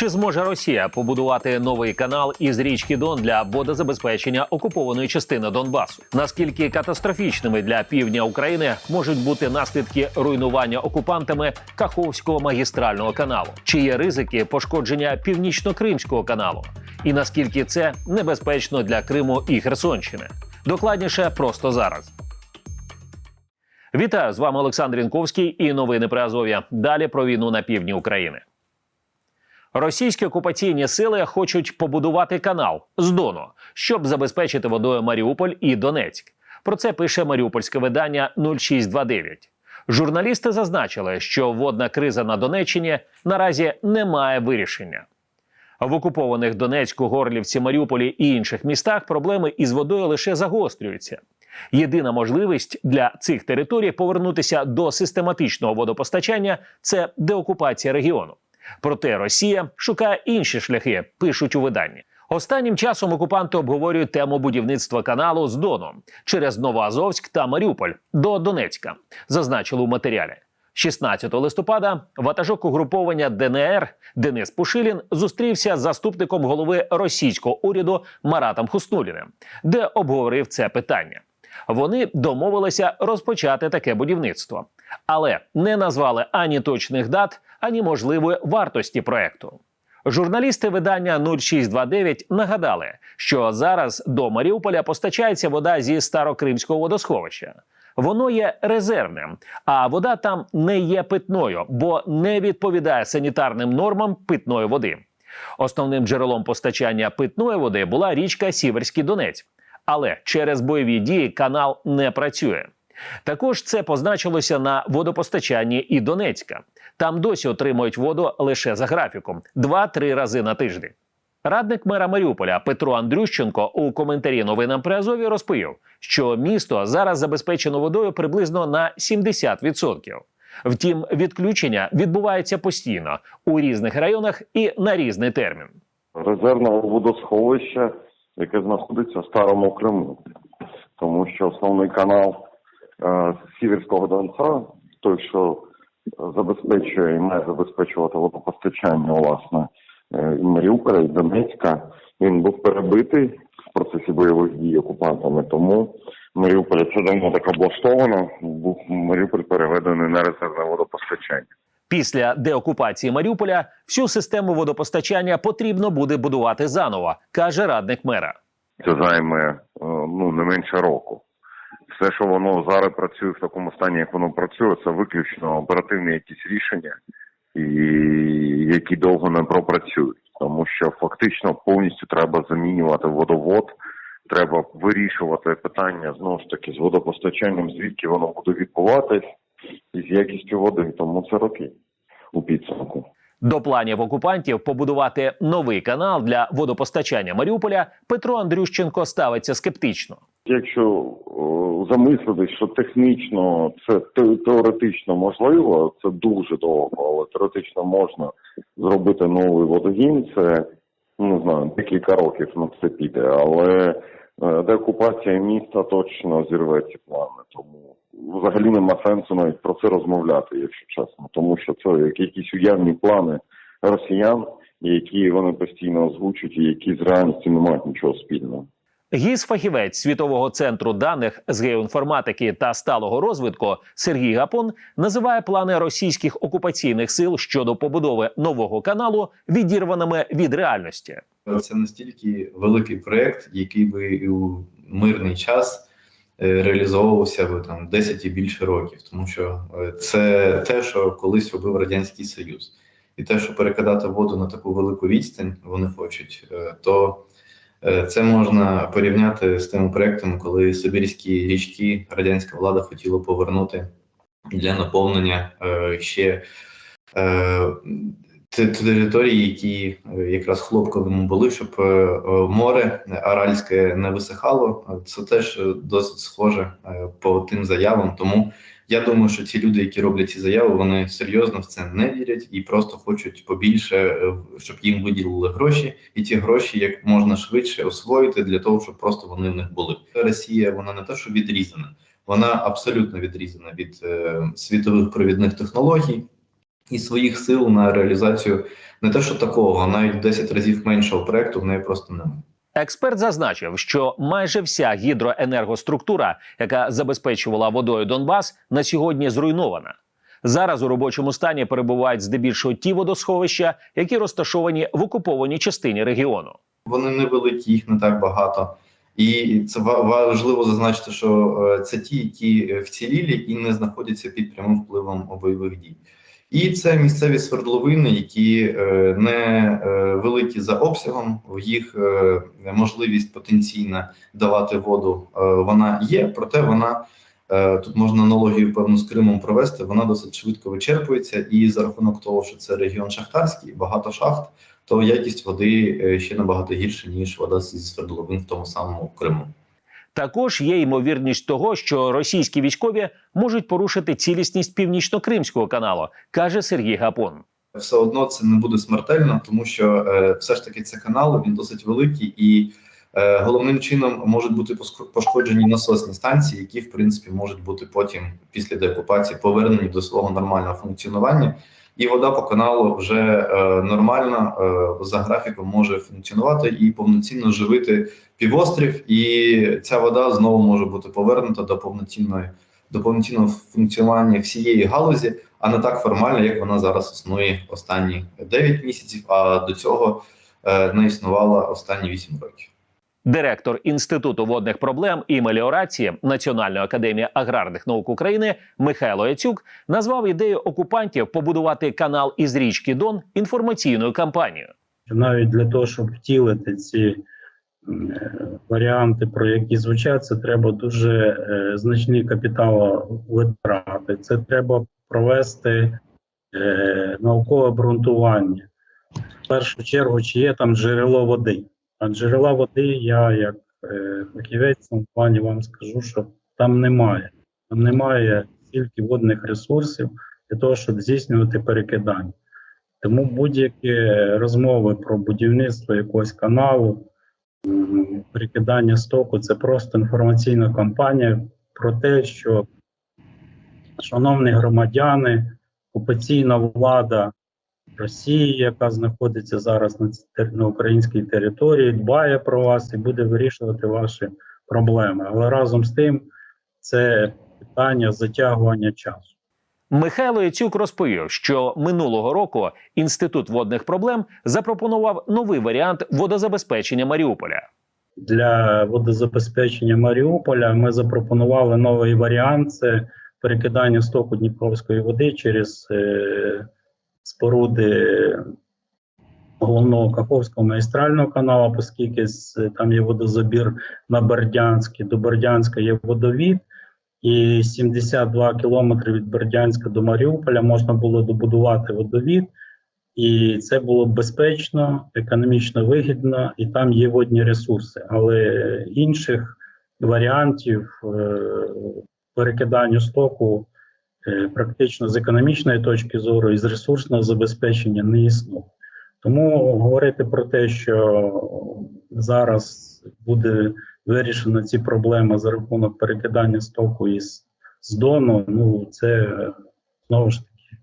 Чи зможе Росія побудувати новий канал із річки Дон для водозабезпечення окупованої частини Донбасу? Наскільки катастрофічними для півдня України можуть бути наслідки руйнування окупантами Каховського магістрального каналу? Чи є ризики пошкодження північно-кримського каналу? І наскільки це небезпечно для Криму і Херсонщини? Докладніше просто зараз. Вітаю з вами Олександр Інковський і новини про Азов'я. Далі про війну на півдні України. Російські окупаційні сили хочуть побудувати канал з Дону, щоб забезпечити водою Маріуполь і Донецьк. Про це пише маріупольське видання 0629. Журналісти зазначили, що водна криза на Донеччині наразі не має вирішення. В окупованих Донецьку, Горлівці, Маріуполі і інших містах проблеми із водою лише загострюються. Єдина можливість для цих територій повернутися до систематичного водопостачання це деокупація регіону. Проте Росія шукає інші шляхи, пишуть у виданні. Останнім часом окупанти обговорюють тему будівництва каналу з Доном через Новоазовськ та Маріуполь до Донецька, зазначили у матеріалі. 16 листопада ватажок угруповання ДНР Денис Пушилін зустрівся з заступником голови російського уряду Маратом Хуснуліним, де обговорив це питання. Вони домовилися розпочати таке будівництво, але не назвали ані точних дат, ані можливої вартості проекту. Журналісти видання 0629 нагадали, що зараз до Маріуполя постачається вода зі старокримського водосховища. Воно є резервним, а вода там не є питною, бо не відповідає санітарним нормам питної води. Основним джерелом постачання питної води була річка Сіверський Донець, але через бойові дії канал не працює. Також це позначилося на водопостачанні і Донецька. Там досі отримують воду лише за графіком 2-3 рази на тиждень. Радник мера Маріуполя Петро Андрющенко у коментарі новинам при Азові розповів, що місто зараз забезпечено водою приблизно на 70%. Втім, відключення відбувається постійно у різних районах і на різний термін. резервного водосховища, яке знаходиться в старому Криму, тому що основний канал е, Сіверського Донця, той, що забезпечує і має забезпечувати водопостачання, власне, е, і Маріуполя, і Донецька, він був перебитий в процесі бойових дій окупантами. Тому Маріуполь це давно так облаштовано. Був Маріуполь переведений на резервне водопостачання. Після деокупації Маріуполя всю систему водопостачання потрібно буде будувати заново, каже радник мера. це займе е, ну не менше року. Все, що воно зараз працює в такому стані, як воно працює, це виключно оперативні якісь рішення, і які довго не пропрацюють, тому що фактично повністю треба замінювати водовод. Треба вирішувати питання знову ж таки з водопостачанням, звідки воно буде відбуватись, і з якістю води. Тому це роки у підсумку. До планів окупантів побудувати новий канал для водопостачання Маріуполя Петро Андрющенко ставиться скептично. Якщо замислитись, що технічно це теоретично можливо, це дуже довго, але теоретично можна зробити новий водогін. Це не знаю, декілька років на це піде, але е, деокупація міста точно зірве ці плани. Тому взагалі нема сенсу навіть про це розмовляти, якщо чесно, тому що це як якісь уявні плани росіян, які вони постійно озвучують, і які з реальністю не мають нічого спільного. Гіз фахівець світового центру даних з геоінформатики та сталого розвитку Сергій Гапон називає плани російських окупаційних сил щодо побудови нового каналу відірваними від реальності. Це настільки великий проєкт, який би у мирний час е, реалізовувався би там 10 і більше років, тому що е, це те, що колись робив радянський союз, і те, що перекидати воду на таку велику відстань, вони хочуть, е, то це можна порівняти з тими проектами, коли Сибірські річки радянська влада хотіла повернути для наповнення е, ще. е, території, які е, якраз хлопковими були, щоб е, е, море Аральське не висихало. Е, Це теж е, досить схоже е, по тим заявам. Тому я думаю, що ті люди, які роблять ці заяви, вони серйозно в це не вірять і просто хочуть побільше, е, щоб їм виділили гроші, і ті гроші як можна швидше освоїти для того, щоб просто вони в них були. Росія вона не те, що відрізана, вона абсолютно відрізана від е, світових провідних технологій. і своїх сил на реалізацію не те, що такого, а навіть в 10 разів меншого проекту в неї просто немає. Експерт зазначив, що майже вся гідроенергоструктура, яка забезпечувала водою Донбас, на сьогодні зруйнована. Зараз у робочому стані перебувають здебільшого ті водосховища, які розташовані в окупованій частині регіону. Вони невеликі, їх не так багато. І це ва- важливо зазначити, що е, це ті, які е, вцілілі і не знаходяться під прямим впливом бойових дій. І це місцеві свердловини, які е, не е, великі за обсягом. В їх е, можливість потенційна давати воду вона є, проте вона тут можна аналогію певну з Кримом провести. Вона досить швидко вичерпується, і за рахунок того, що це регіон шахтарський, багато шахт, то якість води ще набагато гірша ніж вода зі свердловин в тому самому Криму. Також є ймовірність того, що російські військові можуть порушити цілісність північно-кримського каналу, каже Сергій Гапон. все одно це не буде смертельно, тому що е, все ж таки це канал, він досить великий, і е, головним чином можуть бути пошкоджені насосні станції, які в принципі можуть бути потім після деокупації повернені до свого нормального функціонування. І вода по каналу вже е, нормально е, за графіком може функціонувати і повноцінно живити півострів, і ця вода знову може бути повернута до повноцінної до повноцінного функціонування всієї галузі, а не так формально, як вона зараз існує останні 9 місяців, а до цього е, не існувала останні 8 років. Директор Інституту водних проблем і меліорації Національної академії аграрних наук України Михайло Яцюк назвав ідею окупантів побудувати канал із річки Дон інформаційною кампанією. навіть для того, щоб втілити ці варіанти, про які звучать, це треба дуже е, значні капіталовитрати. Це треба провести е, наукове обґрунтування. В першу чергу, чи є там джерело води. А джерела води, я як е, фахівець в плані вам скажу, що там немає. Там немає стільки водних ресурсів для того, щоб здійснювати перекидання. Тому будь-які розмови про будівництво якогось каналу, м, прикидання стоку це просто інформаційна кампанія про те, що шановні громадяни, окупаційна влада Росії, яка знаходиться зараз на, на українській території, дбає про вас і буде вирішувати ваші проблеми. Але разом з тим це питання затягування часу. Михайло Яцюк розповів, що минулого року інститут водних проблем запропонував новий варіант водозабезпечення Маріуполя. для водозабезпечення Маріуполя ми запропонували новий варіант: це перекидання стоку Дніпровської води через е, споруди головного Каховського магістрального каналу, оскільки там є водозабір на Бердянськ, до Бердянська є водовід. І 72 кілометри від Бердянська до Маріуполя можна було добудувати водовід, і це було безпечно, економічно вигідно, і там є водні ресурси. Але інших варіантів е, перекидання стоку практично з економічної точки зору і з ресурсного забезпечення не існує. Тому говорити про те, що зараз буде вирішено ці проблеми за рахунок перекидання стоку із з Дону, ну це знову ж таки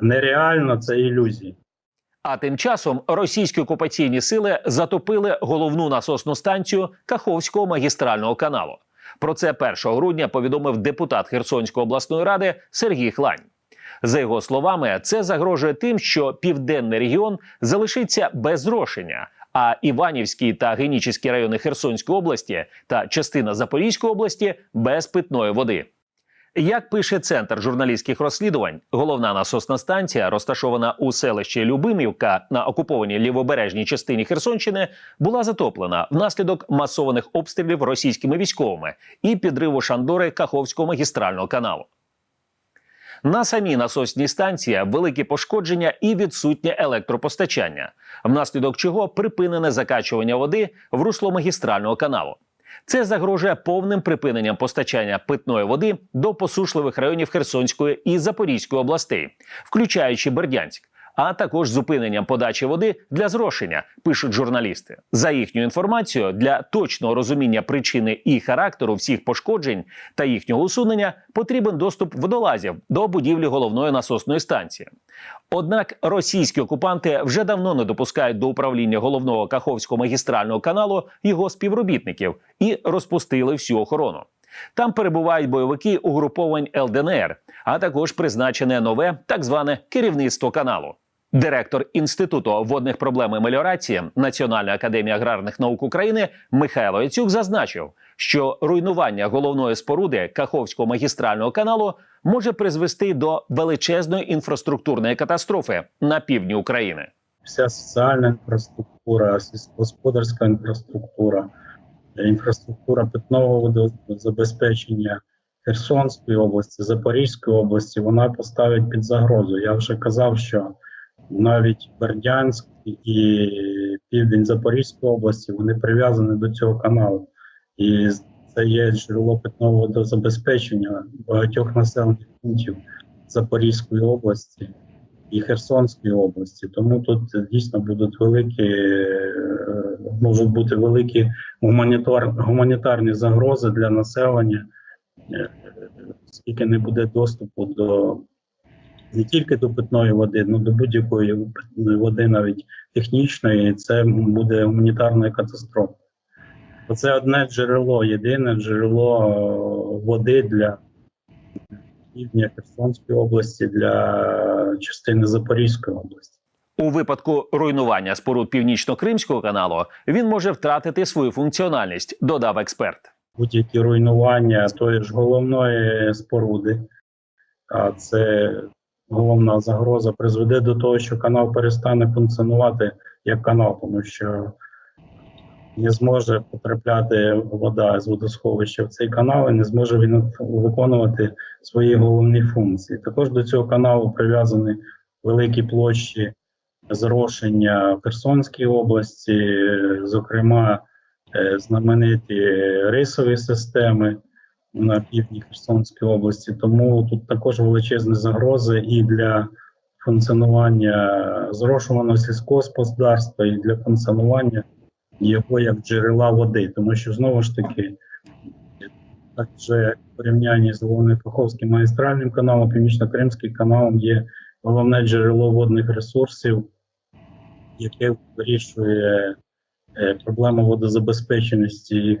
нереально, це ілюзії. А тим часом російські окупаційні сили затопили головну насосну станцію Каховського магістрального каналу. Про це 1 грудня повідомив депутат Херсонської обласної ради Сергій Хлань. За його словами, це загрожує тим, що південний регіон залишиться без зрошення, а Іванівський та Генічеський райони Херсонської області та частина Запорізької області без питної води. Як пише центр журналістських розслідувань, головна насосна станція, розташована у селищі Любимівка на окупованій лівобережній частині Херсонщини, була затоплена внаслідок масованих обстрілів російськими військовими і підриву Шандори Каховського магістрального каналу. На самій насосній станції великі пошкодження і відсутнє електропостачання, внаслідок чого припинене закачування води в русло магістрального каналу. Це загрожує повним припиненням постачання питної води до посушливих районів Херсонської і Запорізької областей, включаючи Бердянськ. А також зупиненням подачі води для зрошення, пишуть журналісти. За їхню інформацією, для точного розуміння причини і характеру всіх пошкоджень та їхнього усунення потрібен доступ водолазів до будівлі головної насосної станції. Однак російські окупанти вже давно не допускають до управління головного Каховського магістрального каналу його співробітників і розпустили всю охорону. Там перебувають бойовики угруповань ЛДНР, а також призначене нове так зване керівництво каналу. Директор інституту водних проблем і меліорації Національної академії аграрних наук України Михайло Яцюк зазначив, що руйнування головної споруди Каховського магістрального каналу може призвести до величезної інфраструктурної катастрофи на півдні України. Вся соціальна інфраструктура, сільськогосподарська інфраструктура, інфраструктура питного водозабезпечення Херсонської області, Запорізької області, вона поставить під загрозу. Я вже казав, що навіть Бердянськ і південь Запорізької області вони прив'язані до цього каналу. І це є джерело питного водозабезпечення багатьох населених пунктів Запорізької області і Херсонської області. Тому тут дійсно будуть великі, е, можуть бути великі гуманітар, гуманітарні загрози для населення, е, оскільки не буде доступу до не тільки до питної води, але до будь-якої питної води, навіть технічної, і це буде гуманітарною катастрофою. Це одне джерело, єдине джерело е, води для півдня Херсонської області, для частини Запорізької області. У випадку руйнування споруд північно-кримського каналу він може втратити свою функціональність, додав експерт. Будь-які руйнування тої ж головної споруди, а це головна загроза, призведе до того, що канал перестане функціонувати як канал, тому що не зможе потрапляти вода з водосховища в цей канал і не зможе він виконувати свої головні функції. Також до цього каналу прив'язані великі площі зрошення Херсонській області, зокрема е, знамениті рисові системи на півдні Херсонської області. Тому тут також величезні загрози і для функціонування зрошуваного сільського господарства, і для функціонування його як джерела води, тому що знову ж таки, так вже в порівнянні з головним Каховським магістральним каналом, Північно-Кримський каналом є головне джерело водних ресурсів, яке вирішує е, проблему водозабезпеченості